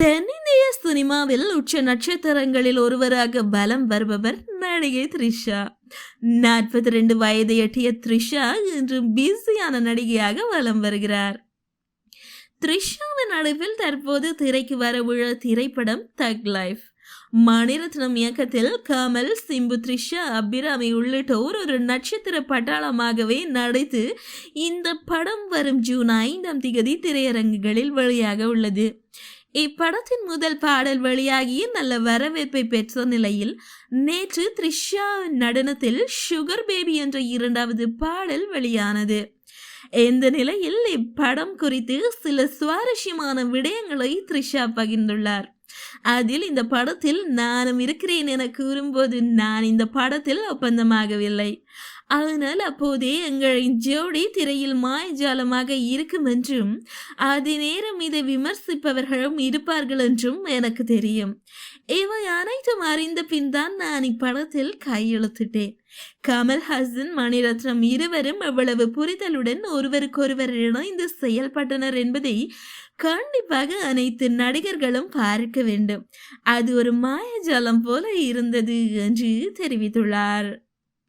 தென்னிந்திய சினிமாவில் உச்ச நட்சத்திரங்களில் ஒருவராக பலம் வருபவர் நடிகை த்ரிஷா. நாற்பத்தி ரெண்டு வயதை எட்டிய த்ரிஷா இன்று பிஸியான நடிகையாக வலம் வருகிறார். த்ரிஷாவின் நடுவில் தற்போது திரைக்கு வரவுள்ள திரைப்படம் தக் லைஃப் மணிரத்னம் இயக்கத்தில் கமல் சிம்பு த்ரிஷா அபிராமி உள்ளிட்டோர் ஒரு நட்சத்திர பட்டாளமாகவே நடித்து இந்த படம் வரும் ஜூன் ஐந்தாம் திகதி திரையரங்குகளில் வெளியாக உள்ளது. இப்படத்தின் முதல் பாடல் வெளியாகி நல்ல வரவேற்பை பெற்ற நிலையில் நேற்று த்ரிஷா நடனத்தில் சுகர் பேபி என்ற இரண்டாவது பாடல் வெளியானது. இந்த நிலையில் இப்படம் குறித்து சில சுவாரஸ்யமான விடயங்களை த்ரிஷா பகிர்ந்துள்ளார். அதில் இந்த படத்தில் நானும் இருக்கிறேன் என கூறும்போது நான் இந்த படத்தில் ஒப்பந்தமாகவில்லை. ஆனால் அப்போதே எங்களின் ஜோடி திரையில் மாயஜாலமாக இருக்கும் என்றும் அதே நேரம் இதை விமர்சிப்பவர்களும் இருப்பார்கள் என்றும் எனக்கு தெரியும். இவை அனைத்தும் அறிந்த பின் தான் நான் இப்படத்தில் கையெழுத்திட்டேன். கமல்ஹாசன் மணிரத்னம் இருவரும் எவ்வளவு புரிதலுடன் ஒருவருக்கொருவர் இணைந்து செயல்பட்டனர் என்பதை கண்டிப்பாக அனைத்து நடிகர்களும் பார்க்க வேண்டும். அது ஒரு மாயஜாலம் போல இருந்தது என்று தெரிவித்துள்ளார்.